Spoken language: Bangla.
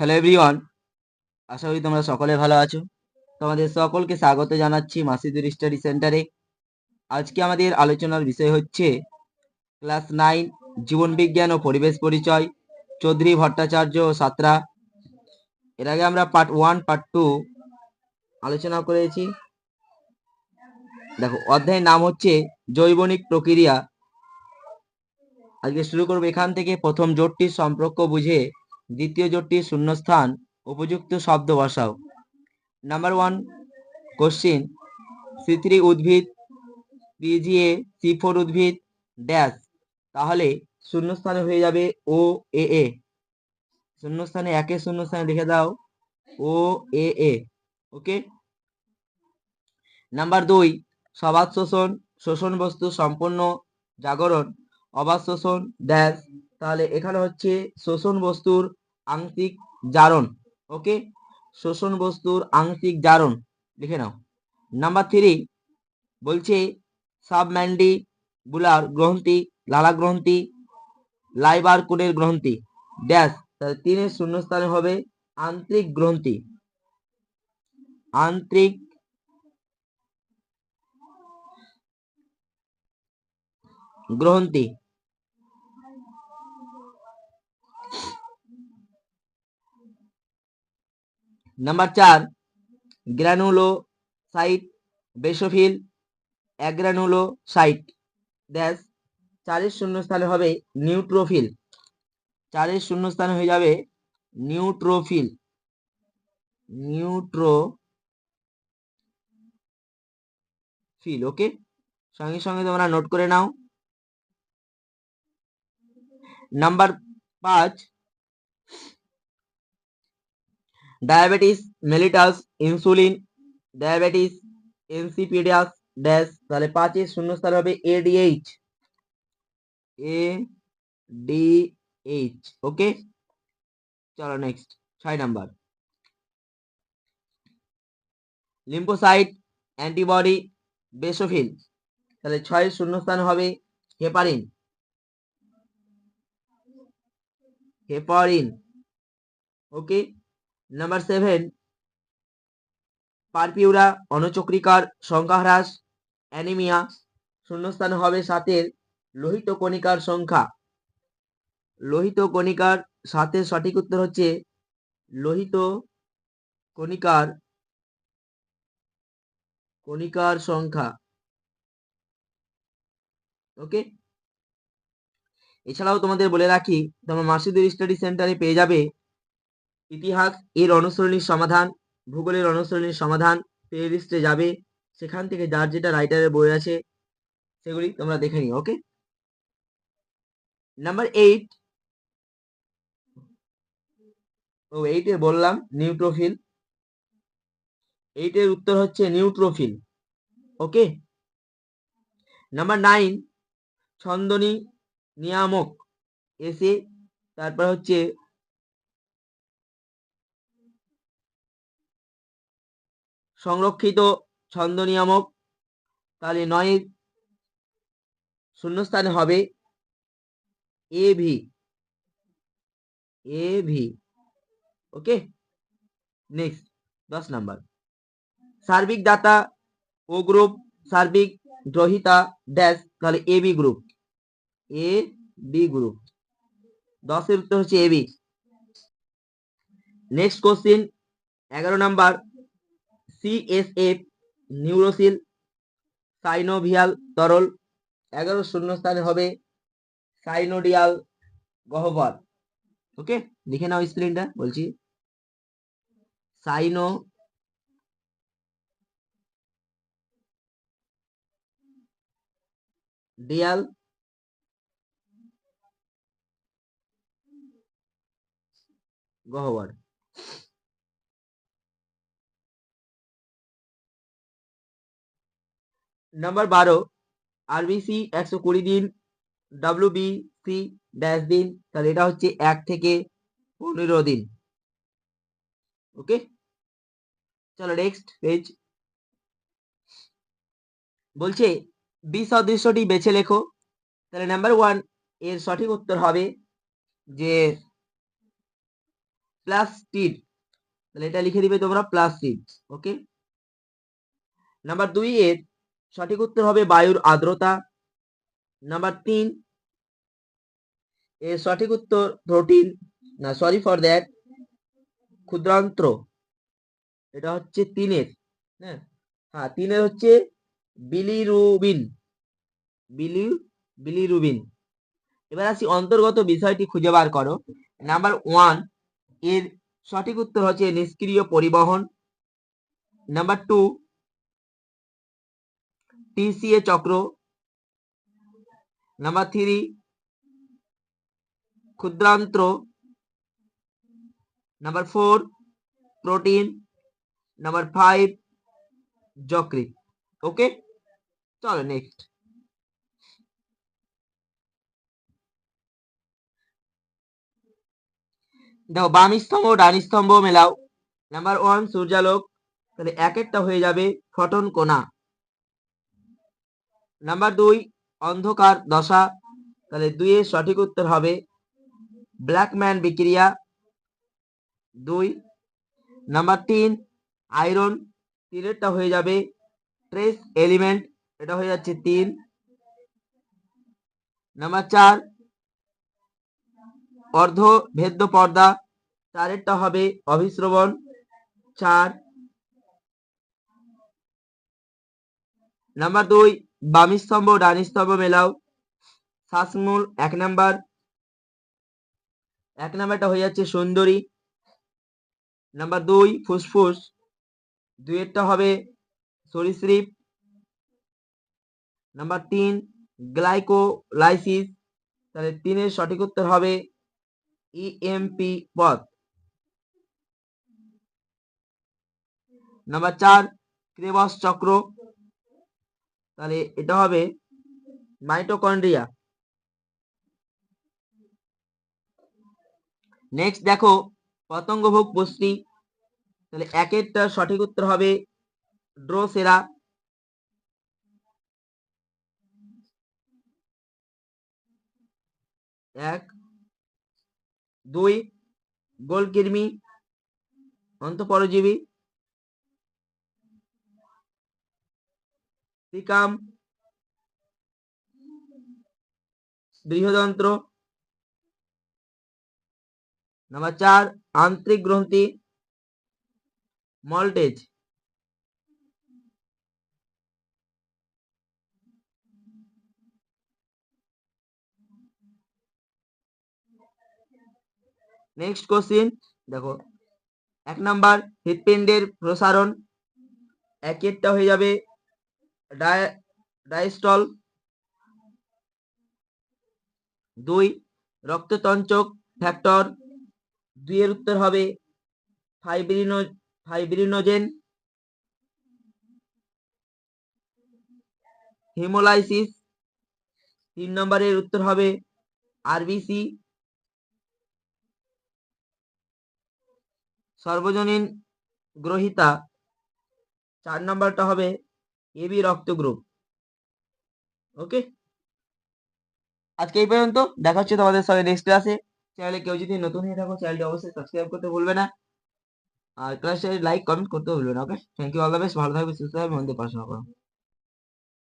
হ্যালো এভরিওয়ান আশা করি তোমরা সকলে ভালো আছো। তোমাদের সকলকে স্বাগত জানাচ্ছি মাসিদুর স্টাডি সেন্টারে আজকে আমাদের আলোচনার বিষয় হচ্ছে ক্লাস নাইন জীবনবিজ্ঞান ও পরিবেশ পরিচয়, চৌধুরী ভট্টাচার্য ও সাতরা। এর আগে আমরা পার্ট ওয়ান পার্ট টু আলোচনা করেছি। দেখো, অধ্যায়ের নাম হচ্ছে জৈবনিক প্রক্রিয়া। আজকে শুরু করব এখান থেকে প্রথম জোটটির সম্পর্ক বুঝে দ্বিতীয় জোটটির শূন্যস্থান, উপযুক্ত শব্দ বসাও। Number one question C three উদ্ভিদ পিজিএ সি ফোর উদ্ভিদ ড্যাশ তাহলে শূন্যস্থানে হয়ে যাবে ও এ এ শূন্যস্থানে একে শূন্যস্থানে লিখে দাও ও এ এ ওকে? নাম্বার দুই সবাদ শোষণ শোষণ বস্তু সম্পন্ন জাগরণ অবাধ শোষণ ড্যাশ তাহলে এখানে হচ্ছে শোষণ বস্তুর আংশিক জারণ ওকে শোষণ বস্তুর আংশিক জারণ লিখে নাও। নাম্বার থ্রি বলছে সাবম্যান্ডি বুলার গ্রন্থি, লালা গ্রন্থি, লাইবার কোডের গ্রন্থি। ড্যাশ তাহলে তিনের শূন্যস্থানে হবে আন্তরিক গ্রন্থি। আন্তরিক গ্রন্থি। নাম্বার চার granulocyte basophil agranulocyte dash চারের শূন্যস্থানে হবে নিউট্রোফিল চারের শূন্যস্থানে হয়ে যাবে নিউট্রোফিল নিউট্রো ফিল ওকে সঙ্গে সঙ্গে তোমরা নোট করে নাও। নাম্বার পাঁচ diabetes mellitus insulin diabetes insipidus dash তাহলে পাঁচের শূন্যস্থান হবে ADH A D H okay চলো নেক্সট ছয় নাম্বার। লিম্পোসাইট অ্যান্টিবডি বেসোফিল তাহলে ছয়ের শূন্যস্থান হবে heparin heparin okay number seven purpura অনচক্রিকার সংখ্যা হ্রাস অ্যানিমিয়া শূন্যস্থান হবে সাতের লোহিত কণিকার সংখ্যা। লোহিত কণিকার সাথে সঠিক উত্তর হচ্ছে লোহিত কণিকার কণিকার সংখ্যা। ওকে এছাড়াও তোমাদের বলে রাখি, তোমরা মাসিদুর স্টাডি সেন্টারে পেয়ে যাবে ইতিহাস, এর অনুসরণীর সমাধান, ভূগোলের অনুসরণীর সমাধান প্লেলিস্টে যাবে, সেখান থেকে যার যেটা রাইটারের বই আছে, সেগুলি তোমরা দেখে নিও ওকে নাম্বার এইট ও এইটে বললাম নিউট্রোফিল এইটের উত্তর হচ্ছে নিউট্রোফিল ওকে নাম্বার নাইন ছন্দনী নিয়ামক এসে তারপর হচ্ছে সংরক্ষিত ছন্দ নিয়ামক তাহলে নয়ের শূন্যস্থানে হবে A V A V okay next দশ নাম্বার। সার্বিক দাতা ও গ্রুপ সার্বিক গ্রহিতা ড্যাশ তাহলে A B group A B group দশের উত্তর হচ্ছে এ বি নেক্সট কোশ্চিন এগারো নাম্বার। সিএসএফ নিউরোসিল সাইনোভিয়াল তরল এগারো শূন্য স্থানে হবে সাইনোডিয়াল গহ্বর। ওকে লিখে নাও স্পেলিংটা বলছি। সাইনো ডিয়াল গহ্বর। নাম্বার বারো আরবিসি একশো কুড়ি দিন ডাব্লিউ সি ড্যাশ দিন, তাহলে এটা হচ্ছে এক থেকে পনেরো দিন। ওকে চলো নেক্সট পেজ বলছে বি সদৃশ্যটি বেছে লেখো। তাহলে নাম্বার ওয়ানের সঠিক উত্তর হবে যে প্লাস্টিড তাহলে এটা লিখে দিবে তোমরা প্লাস্টিড ওকে নাম্বার দুই এর সঠিক উত্তর হবে বায়ুর আর্দ্রতা। নাম্বার তিন, এর সঠিক উত্তর প্রোটিন না সরি ফর দ্যাট ক্ষুদ্রান্ত্র। এটা হচ্ছে তিনের হ্যাঁ? হ্যাঁ তিনের হচ্ছে বিলিরুবিন বিলি বিলিরুবিন এবার আসি অন্তর্গত বিষয়টি খুঁজে বার করো। নাম্বার ওয়ানের সঠিক উত্তর হচ্ছে নিষ্ক্রিয় পরিবহন। নাম্বার টু টিসিএ চক্র number three ক্ষুদ্রান্ত্র number four protein number five যকৃত ওকে চলো নেক্সট দেখো বাম স্তম্ভ ডান স্তম্ভ মেলাও নাম্বার ওয়ান সূর্যালোক তাহলে এক একটা হয়ে যাবে ফটন কোণা নাম্বার দুই, অন্ধকার দশা। তাহলে দুইয়ের সঠিক উত্তর হবে ব্ল্যাকম্যান বিক্রিয়া। দুই নাম্বার তিন, আয়রন। তিনেরটা হয়ে যাবে ট্রেস এলিমেন্ট এটা হয়ে যাচ্ছে তিন। নাম্বার চার, অর্ধ ভেদ্য পর্দা। চারেরটা হবে অভিশ্রবণ চার নাম্বার দুই বাম স্তম্ভ, ডান স্তম্ভ মেলাও। শ্বাসমূল এক নাম্বার। এক নাম্বারটা হয়ে যাচ্ছে সুন্দরী। নাম্বার দুই, ফুসফুস। দুইয়েরটা হবে সরীসৃপ। নাম্বার তিন, গ্লাইকোলাইসিস। তাহলে তিনের সঠিক উত্তর হবে ইএমপি পথ নাম্বার চার, ক্রেবস চক্র। তাহলে এটা হবে মাইটোকন্ড্রিয়া নেক্সট দেখো পতঙ্গভোগ পুষ্টি তাহলে একেরটা সঠিক উত্তর হবে ড্রোসেরা। এক, দুই, গোলকৃমি, অন্তঃপরজীবী। সিকাম বৃহদন্ত্র নাম্বার চার, আন্তরিক গ্রন্থি। মল্টেজ। নেক্সট কোশ্চিন দেখো, এক নাম্বার, হৃৎপিণ্ডের প্রসারণ। একেরটা হয়ে যাবে ডায়াস্টল দুই, রক্ততঞ্চক ফ্যাক্টর, দুইয়ের উত্তর হবে ফাইব্রিনো, ফাইব্রিনোজেন। হিমোলাইসিস, তিন নম্বরের উত্তর হবে আরবিসি। সর্বজনীন গ্রহিতা, চার নাম্বারটা হবে এবি রক্ত গ্রুপ ওকে আজকে এই পর্যন্ত। দেখা হচ্ছে তোমাদের সঙ্গে নেক্সট ক্লাসে চ্যানেলে কেউ যদি নতুন হয়ে থাকো চ্যানেলটি অবশ্যই সাবস্ক্রাইব করতে ভুলবে না। আর ক্লাসে লাইক কমেন্ট করতে ভুলবে না okay thank you all the best ভালো থাকবে, সুস্থ থাকবে, মন দিয়ে পড়াশোনা করো।